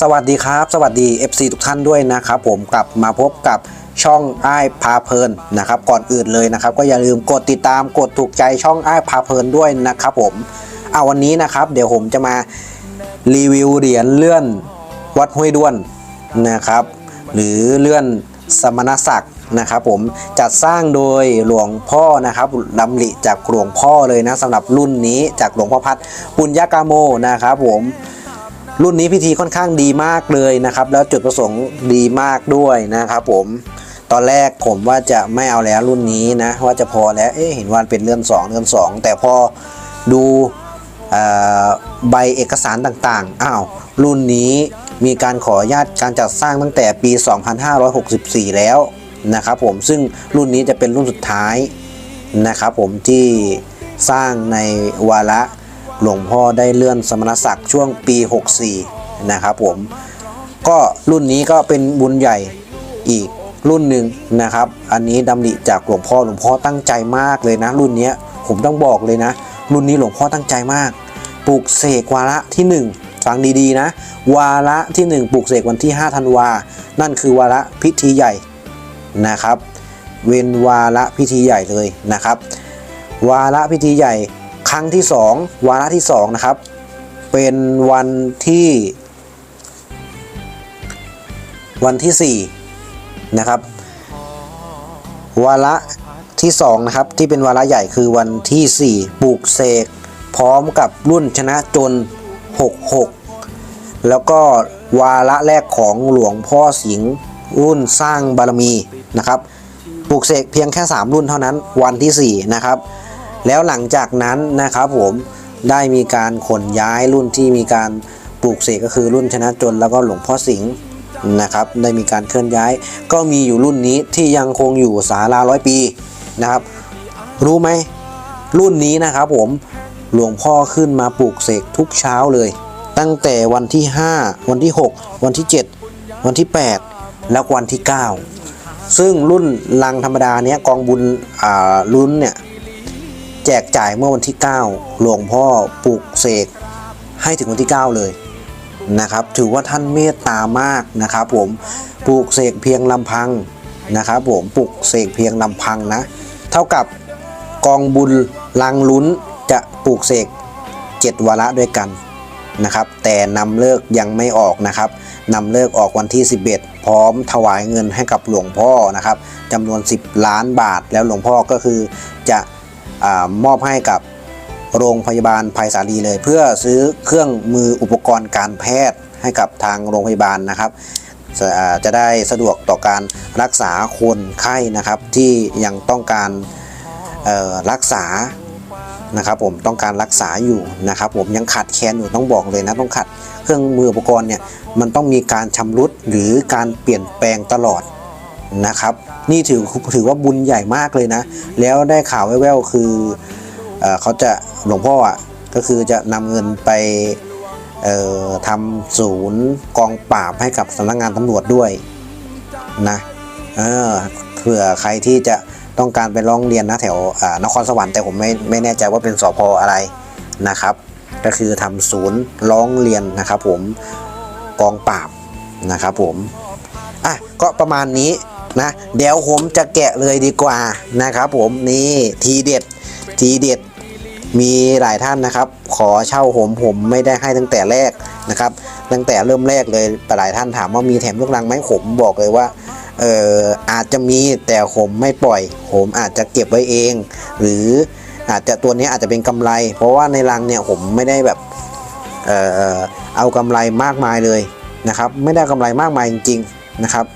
สวัสดีครับ สวัสดี FC ทุกท่านด้วยนะครับผมกลับมาพบกับช่องอ้ายพาเพลินนะครับ ก่อนอื่นเลยนะครับ ก็อย่าลืมกดติดตามกดถูกใจช่องอ้ายพาเพลินด้วยนะครับผมเอาวันนี้นะครับ เดี๋ยวผมจะมารีวิวเหรียญเลื่อนวัดห้วยด้วนนะครับ หรือเลื่อนสมณศักดิ์นะครับผมจัดสร้างโดยหลวงพ่อนะครับดำริจากหลวงพ่อเลยนะสำหรับรุ่นนี้จากหลวงพ่อพัดปุญญากาโมนะครับผม รุ่นนี้พิธีค่อนข้างดีมากเลยนะครับ แล้วจุดประสงค์ดีมากด้วยนะครับผมตอนแรกผมว่าจะไม่เอาแล้วรุ่นนี้นะว่าจะพอแล้วเอ๊ะเห็นว่าเป็นเลื่อน2เลื่อน2 แต่พอดูอใบเอกสารต่างๆอ้าวรุ่นนี้มีการขออนุญาตการจัดสร้างตั้งแต่ปี 2564 แล้วนะครับผมซึ่งรุ่นนี้จะเป็นรุ่นสุดท้ายนะครับผมที่สร้างในวาระ หลวงพ่อได้เลื่อนสมณศักดิ์ช่วงปี 64 นะครับผมก็รุ่นนี้ก็เป็นบุญใหญ่อีกรุ่นหนึ่งนะครับ อันนี้ดำริจากหลวงพ่อหลวงพ่อตั้งใจมากเลยนะ รุ่นนี้ผมต้องบอกเลยนะ รุ่นนี้หลวงพ่อตั้งใจมากปลูกเสกวาระที่ 1 ฟังดีๆนะ วาระที่ 1ปลูกเสกวันที่5ธันวา นั่นคือวาระพิธีใหญ่นะครับ เว้นวาระพิธีใหญ่เลยนะครับ วาระพิธีใหญ่ ครั้งที่ 2 วาระที่2นะครับเป็นวันที่ วันที่4นะครับวาระที่2นะครับที่เป็นวาระใหญ่คือวันที่4ปลูกเสก พร้อมกับรุ่นชนะจน 66 แล้วก็วาระแรกของหลวงพ่อสิงห์รุ่นสร้างบารมีนะครับปลูกเสกเพียงแค่ 3 รุ่นเท่านั้นวันที่ 4 นะครับ แล้วหลังจากนั้นนะครับผมได้มีการขนย้ายรุ่นที่มีการปลูกเสกก็คือรุ่นชนะจนแล้วก็หลวงพ่อสิงห์นะครับได้มีการเคลื่อนย้าย ก็มีอยู่รุ่นนี้ที่ยังคงอยู่ศาลาร้อยปีนะครับ รู้ไหมรุ่นนี้นะครับผมหลวงพ่อขึ้นมาปลูกเสกทุกเช้าเลย ตั้งแต่วันที่ 5 วันที่ 6 วันที่ 7 วันที่ 8 แล้ววันที่ 9 ซึ่งรุ่นลังธรรมดาเนี้ยกองบุญอ่ารุ่นเนี่ย แจกจ่ายเมื่อวันที่ 9 หลวงพ่อปลูกเสกให้ถึงวันที่ 9 เลยนะครับ ถือว่าท่านเมตตามากนะครับผมปลูกเสกเพียงลำพังนะครับผมปลูกเสกเพียงลำพังนะ เท่ากับกองบุญลังลุ้นจะปลูกเสก7วาระด้วยกันนะครับ แต่นำเลิกยังไม่ออกนะครับนำเลิกออกวันที่ 11 พร้อมถวายเงินให้กับหลวงพ่อนะครับจำนวน 10 ล้านบาทแล้วหลวงพ่อก็คือจะ มอบให้กับโรงพยาบาลภัยสาลีเลย เพื่อซื้อเครื่องมืออุปกรณ์การแพทย์ให้กับทางโรงพยาบาลนะครับจะจะได้สะดวกต่อการรักษาคนไข้นะครับที่ยังต้องการรักษานะครับผมต้องการรักษาอยู่นะครับ ผมยังขาดแคลนอยู่ต้องบอกเลยนะต้องขัดเครื่องมืออุปกรณ์เนี่ยมันต้องมีการชำรุดหรือการเปลี่ยนแปลงตลอด นะครับ นี่ถือถือว่าบุญใหญ่มากเลยนะ แล้วได้ข่าวแว่วๆคือเอเขาจะหลวงพ่ออะก็คือจะนำเงินไปทำศูนย์กองปราบให้กับสำนักงานตำรวจด้วยนะเออเผื่อใครที่จะต้องการไปร้องเรียนนะแถวนครสวรรค์แต่ผมไม่ไม่แน่ใจว่าเป็นสพอะไรนะครับ ก็คือทำศูนย์ร้องเรียนนะครับ ผมกองปราบนะครับ ผมอะก็ประมาณนี้ นะเดี๋ยวผมจะแกะเลยดีกว่านะครับผมนี่ทีเด็ดทีเด็ดมีหลายท่านนะครับ ขอเช่าผมผมไม่ได้ให้ตั้งแต่แรกนะครับ ตั้งแต่เริ่มแรกเลยหลายท่านถามว่ามีแถมลูกรังไหมผมบอกเลยว่าเอออาจจะมีแต่ผมไม่ปล่อย ผมอาจจะเก็บไว้เอง หรืออาจจะตัวนี้อาจจะเป็นกำไร เพราะว่าในรังเนี่ยผมไม่ได้แบบเออเอากำไรมากมายเลยนะครับ ไม่ได้กำไรมากมายจริง ๆนะครับ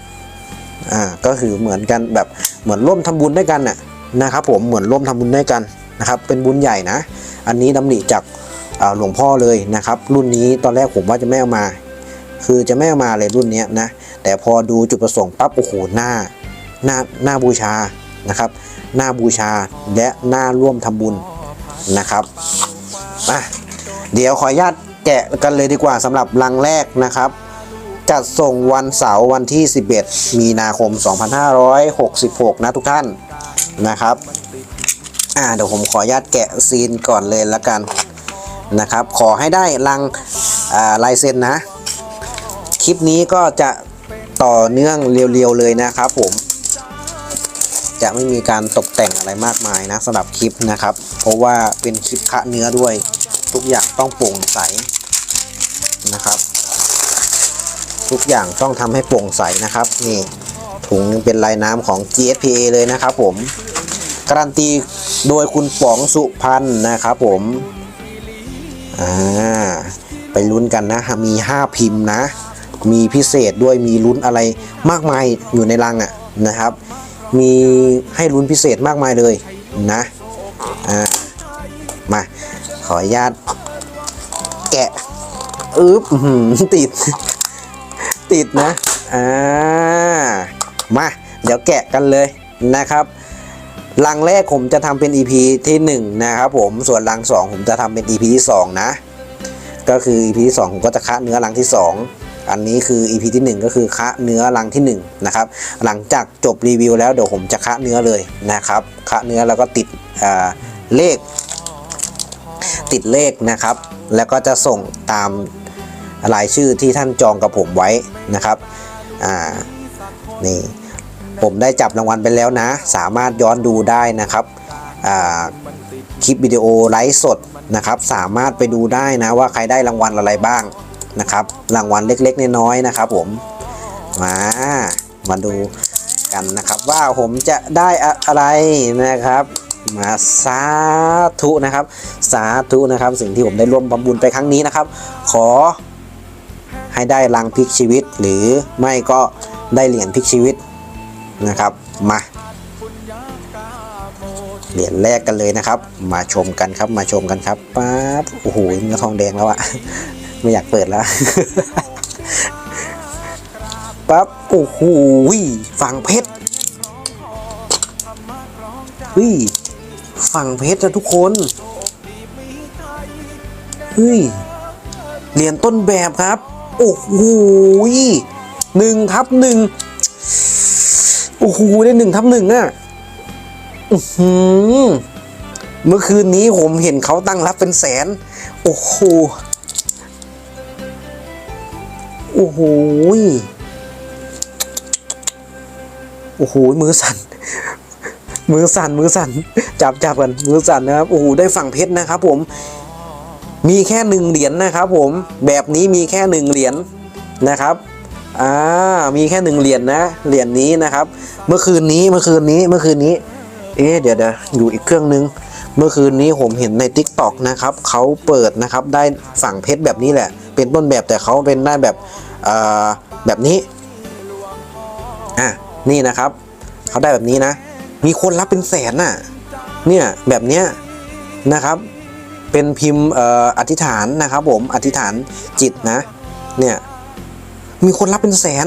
อ่าก็คือเหมือนกันแบบเหมือนร่วมทำบุญด้วยกันน่ะนะครับผมเหมือนร่วมทำบุญด้วยกันนะครับเป็นบุญใหญ่นะ อันนี้ดำริจากหลวงพ่อเลยนะครับ รุ่นนี้ตอนแรกผมว่าจะไม่เอามา คือจะไม่เอามาเลยรุ่นนี้นะแต่พอดูจุดประสงค์ปั๊บโอ้โหหน้าหน้าหน้าบูชานะครับหน้าบูชาและหน้าร่วมทำบุญนะครับอะเดี๋ยวขออนุญาตแกะกันเลยดีกว่าสำหรับลังแรกนะครับ จัดส่งวันเสาร์วันที่ 11 มีนาคม 2566 นะทุกท่านนะครับ อ่าเดี๋ยวผมขออนุญาตแกะซีนก่อนเลยละกันนะครับ ขอให้ได้ลังลายเซ็นนะ คลิปนี้ก็จะต่อเนื่องเรียวๆเลยนะครับผม จะไม่มีการตกแต่งอะไรมากมายนะสำหรับคลิปนะครับ เพราะว่าเป็นคลิปคะเนื้อด้วย ทุกอย่างต้องโปร่งใสนะครับ ทุกอย่างต้องทำให้โปร่งใสนะครับ นี่ถุงเป็นลายน้ำของ GSPA เลยนะครับผม การันตีโดยคุณป๋องสุพันธ์นะครับผมอ่าไปลุ้นกันนะ มี 5 พิมพ์นะ มีพิเศษด้วยมีลุ้นอะไรมากมายอยู่ในรังอะ่ะนะครับ มีให้ลุ้นพิเศษมากมายเลยนะอ่ามาขออนุญาตแกะอึ๊บอื้อติด ติดนะ อ่า มา เดี๋ยวแกะกันเลยนะครับลังแรกผมจะทำเป็น EP ที่ 1 นะครับผม ส่วนลัง 2 ผมจะทำเป็น EP ที่ 2 นะ ก็คือ EP ที่ 2 ผมก็จะคะเนื้อลังที่ 2 อันนี้คือ EP ที่ 1 ก็คือคะเนื้อลังที่1นะครับ หลังจากจบรีวิวแล้วเดี๋ยวผมจะคะเนื้อเลยนะครับ คะเนื้อแล้วก็ติดอ่าเลข ติดเลขนะครับ แล้วก็จะส่งตาม รายชื่อที่ท่านจองกับผมไว้นะครับอ่านี่ผมได้จับรางวัลไปแล้วนะ สามารถย้อนดูได้นะครับอ่าคลิปวิดีโอไลฟ์สดนะครับ สามารถไปดูได้นะว่าใครได้รางวัลอะไรบ้างนะครับ รางวัลเล็กๆน้อยๆนะครับ ผมมามาดูกันนะครับ ว่าผมจะได้อะไรนะครับ มาสาธุนะครับ สาธุนะครับ สิ่งที่ผมได้ร่วมบำบุญไปครั้งนี้นะครับ ขอ ให้ได้รังพลิกชีวิต หรือไม่ก็ได้เหรียญพลิกชีวิตนะครับมาเหรียญแรกกันเลยนะครับ มาชมกันครับมาชมกันครับป๊าบโอ้โหเนื้อทองแดงแล้วอะไม่อยากเปิดแล้วปั๊บโอ้โหฝั่งเพชรเฮ้ยฝั่งเพชรนะทุกคนเฮ้ยเหรียญต้นแบบครับ โอ้โหหนึ่งทับหนึ่งโอ้โหได้หนึ่งทับหนึ่งอะเมื่อคืนนี้ผมเห็นเขาตั้งรับเป็นแสน โอ้โหโอ้โหโอ้โหมือสั่น มือสั่นมือสั่นจับจับกันมือสั่นนะครับโอ้โหได้ฝั่งเพชรนะครับ ผม มีแค่หนึ่งเหรียญนะครับผมแบบนี้มีแค่หนึ่งเหรียญนะครับอ่ามีแค่หนึ่งเหรียญนะเหรียญนี้นะครับ เมื่อคืนนี้เมื่อคืนนี้เมื่อคืนนี้ เอ๊ะเดี๋ยวเดี๋ยวอยู่อีกเครื่องนึง เมื่อคืนนี้ผมเห็นใน t ิ k t o k นะครับเขาเปิดนะครับได้ฝั่งเพชรแบบนี้แหละ เป็นต้นแบบแต่เขาเป็นได้แบบอ่าแบบนี้อะนี่นะครับเขาได้แบบนี้นะ มีคนรับเป็นแสนน่ะเนี่ยแบบเนี้ยนะครับ เป็นพิมพ์อธิษฐานนะครับผมอธิษฐานจิตนะ เนี่ยมีคนรับเป็นแสน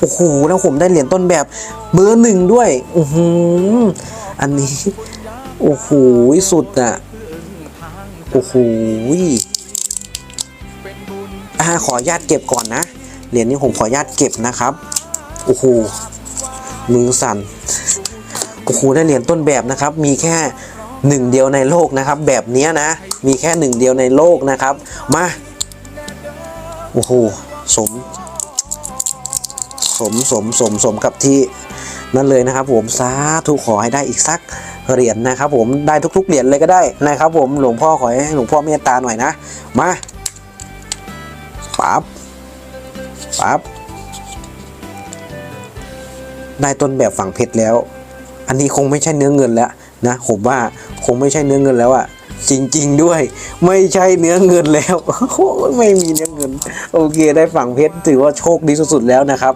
โอ้โห แล้วผมได้เหรียญต้นแบบเบอร์หนึ่งด้วยอือหืออันนี้ โอ้โห สุดอะโอ้โหอ่าขอญาตเก็บก่อนนะ เหรียญนี้ผมขอญาตเก็บนะครับ โอ้โห มือสั่น โอ้โห ได้เหรียญต้นแบบนะครับ มีแค่ หนึ่งเดียวในโลกนะครับ แบบเนี้ยนะ มีแค่หนึ่งเดียวในโลกนะครับ มาโอ้โหสม สมสมสมสมกับที่นั่นเลยนะครับ ผมสาธุขอให้ได้อีกสักเหรียญนะครับ ผมได้ทุก ๆเหรียญเลยก็ได้นะครับ ผมหลวงพ่อขอให้หลวงพ่อเมตตาหน่อยนะมาปั๊บปั๊บได้ต้นแบบฝั่งเพชรแล้ว อันนี้คงไม่ใช่เนื้อเงินแล้วนะผมว่า งไม่ใช่เนื้อเงินแล้วอะจริง ๆ ด้วย ไม่ใช่เนื้อเงินแล้วโอไม่มีเนื้อเงิน โอเคได้ฝั่งเพชรถือว่าโชคดีสุดๆแล้วนะครับ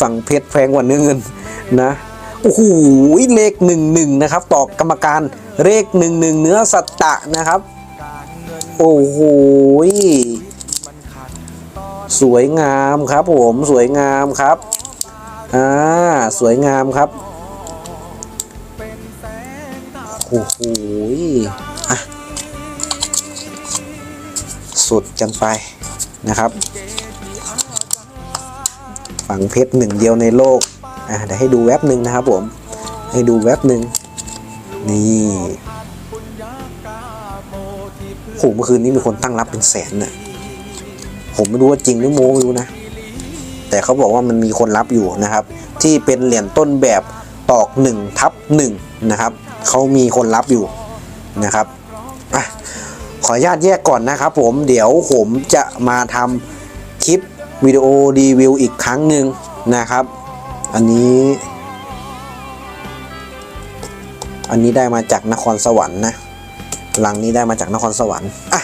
ฝั่งเพชรแพงกว่าเนื้อเงินนะโอ้โหเลขหนึ่งหนึ่งนะครับต่อกรรมการเลขหนึ่งหนึ่งเนื้อสัตตะนะครับ โอ้โหสวยงามครับผมสวยงามครับอ่าสวยงามครับ โอ้โหอะสุดกันไปนะครับ ฝั่งเพชรหนึ่งเดียวในโลก อะเดี๋ยวให้ดูแว็บหนึ่งนะครับผม ให้ดูแว็บหนึ่งนี่โหเมื่อคืนนี้มีคนตั้งรับเป็นแสนน่ะ ผมไม่รู้ว่าจริงหรือโม้ไม่รู้นะ แต่เขาบอกว่ามันมีคนรับอยู่นะครับ ที่เป็นเหรียญต้นแบบตอก1ทับ1นะครับ เขามีคนรับอยู่นะครับอขออนุญาตแยกก่อนนะครับ ผมเดี๋ยวผมจะมาทำคลิปวิดีโอรีวิวอีกครั้งหนึ่งนะครับ อันนี้ อันนี้ได้มาจากนครสวรรค์นะลังนี้ได้มาจากนครสวรรค์อะ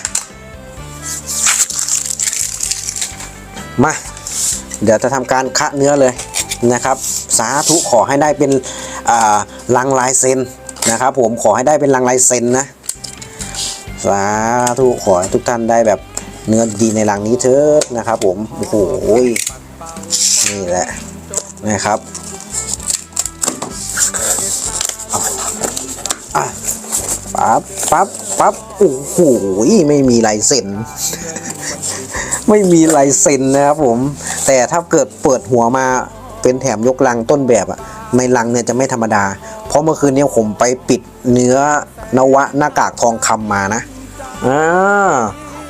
มา เดี๋ยวจะทำการคะเนื้อเลยนะครับ สาธุขอให้ได้เป็นลังลายเซ็น นะครับผมขอให้ได้เป็นลังลายเซ็นนะ สาธุขอให้ทุกท่านได้แบบเนื้อดีในลังนี้เถิดนะครับผม โอ้โหนี่แหละนะครับปั๊บปั๊บปั๊บโอ้โหไม่มีลายเซ็นไม่มีลายเซ็นนะครับผม แต่ถ้าเกิดเปิดหัวมาเป็นแถมยกลังต้นแบบอะในลังเนี่ยจะไม่ธรรมดา เพราะเมื่อคืนนี้ผมไปปิดเนื้อนวะหน้ากากทองคำมานะอ่า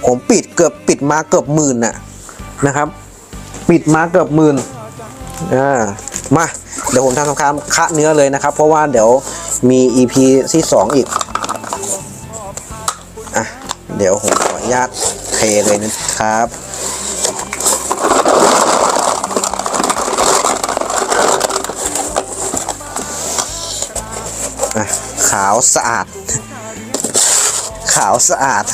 ผมปิดเกือบปิดมาเกือบหมื่นน่ะนะครับ ปิดมาเกือบหมื่นอ่ามาเดี๋ยวผมทำการคะเนื้อเลยนะครับ เพราะว่าเดี๋ยวมี EP ที่สองอีกอะเดี๋ยวผมขออนุญาตเทเลยนะครับาวสะอาด ขาวสะอาด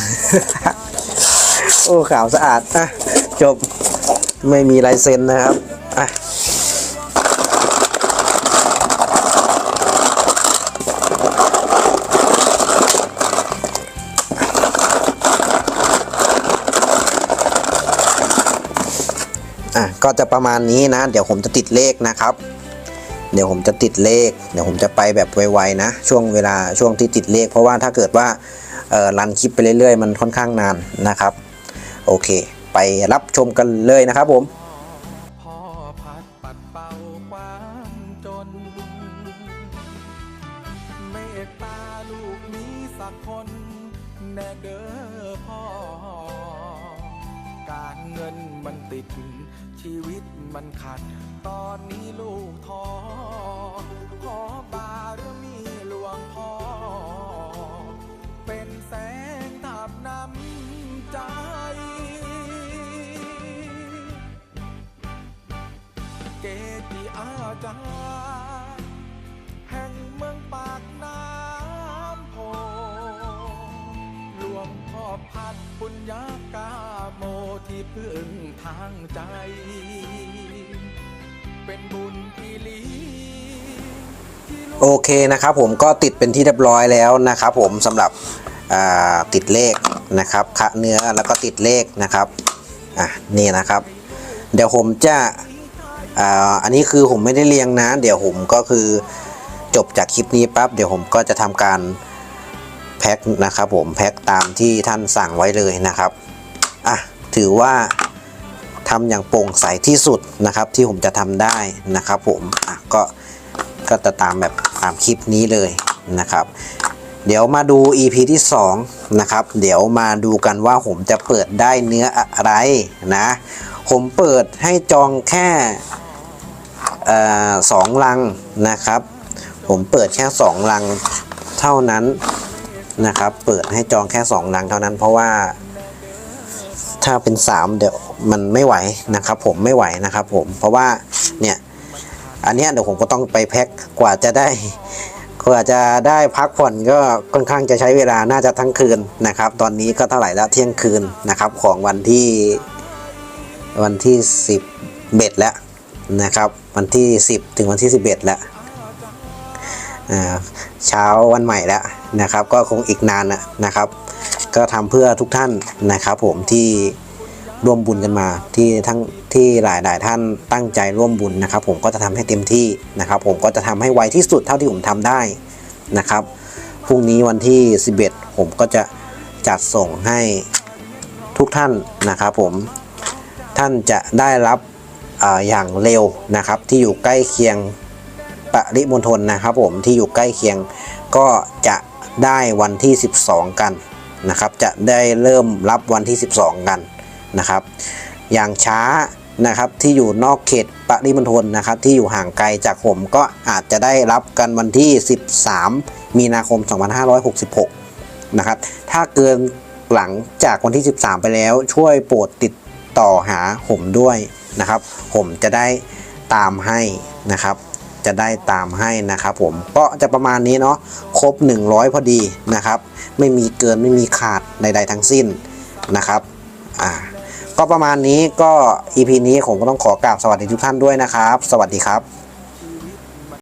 โอ้ขาวสะอาดอะจบไม่มีลายเซ็นนะครับอะอะก็จะประมาณนี้นะ เดี๋ยวผมจะติดเลขนะครับ เดี๋ยวผมจะติดเลข เดี๋ยวผมจะไปแบบไวๆนะ ช่วงเวลาช่วงที่ติดเลข เพราะว่าถ้าเกิดว่าเออรันคลิปไปเรื่อยๆ มันค่อนข้างนานนะครับ โอเค ไปรับชมกันเลยนะครับผม จิอาจารย์แห่งเมืองปากน้ำโพหลวงพ่อพัดปุญญากาโมที่พึ่งทางใจ เป็นบุญที่ลี้โอเคนะครับผมก็ติดเป็นที่เรียบร้อยแล้วนะครับผมสำหรับติดเลขนะครับคะเนื้อแล้วก็ติดเลขนะครับอะนี่นะครับ เดี๋ยวผมจะ อ่าอันนี้คือผมไม่ได้เรียงนะ เดี๋ยวผมก็คือจบจากคลิปนี้ปั๊บเดี๋ยวผมก็จะทำการแพ็คนะครับผมแพ็คตามที่ท่านสั่งไว้เลยนะครับอะถือว่าทำอย่างโปร่งใสที่สุดนะครับที่ผมจะทำได้นะครับ ผมอะก็ก็จะตามแบบตามคลิปนี้เลยนะครับ เดี๋ยวมาดู EP ที่2นะครับเดี๋ยวมาดูกันว่าผมจะเปิดได้เนื้ออะไรนะ ผมเปิดให้จองแค่ สองลังนะครับ ผมเปิดแค่สองลังเท่านั้นนะครับ เปิดให้จองแค่สองลังเท่านั้น เพราะว่า ถ้าเป็นสามเดี๋ยวมันไม่ไหวนะครับ ผมไม่ไหวนะครับ ผมเพราะว่าเนี่ยอันนี้เดี๋ยวผมก็ต้องไปแพ็คกว่าจะได้กว่าจะได้พักผ่อนก็ค่อนข้างจะใช้เวลาน่าจะทั้งคืนนะครับ ตอนนี้ก็เท่าไหร่แล้วเที่ยงคืนนะครับ ของวันที่วันที่สิบเบ็ดแล้ว นะครับ วันที่สิบถึงวันที่สิบเอ็ดแล้วเช้าวันใหม่แล้วนะครับ ก็คงอีกนานนะครับ ก็ทำเพื่อทุกท่านนะครับผมที่ร่วมบุญกันมาที่ทั้งที่หลายหลายท่านตั้งใจร่วมบุญนะครับ ผมก็จะทำให้เต็มที่นะครับ ผมก็จะทำให้ไวที่สุดเท่าที่ผมทำได้นะครับพรุ่งนี้วันที่ 11 ผมก็จะจัดส่งให้ทุกท่านนะครับ ผมท่านจะได้รับ อย่างเร็วนะครับ ที่อยู่ใกล้เคียงปริมณฑลนะครับ ผมที่อยู่ใกล้เคียงก็จะได้วันที่ 12 กันนะครับ จะได้เริ่มรับวันที่ 12 กันนะครับ อย่างช้านะครับที่อยู่นอกเขตปริมณฑลนะครับ ที่อยู่ห่างไกลจากผมก็อาจจะได้รับกันวันที่ 13 มีนาคม 2566 นะครับ ถ้าเกินหลังจากวันที่ 13 ไปแล้วช่วยโปรดติดต่อหาผมด้วย นะครับ ผมจะได้ตามให้นะครับ จะได้ตามให้นะครับ ผมก็จะประมาณนี้เนาะครบ 100 พอดีนะครับ ไม่มีเกินไม่มีขาดใดๆทั้งสิ้นนะครับอ่าก็ประมาณนี้ก็ EP นี้ผมก็ต้องขอกราบสวัสดีทุกท่านด้วยนะครับ สวัสดีครับ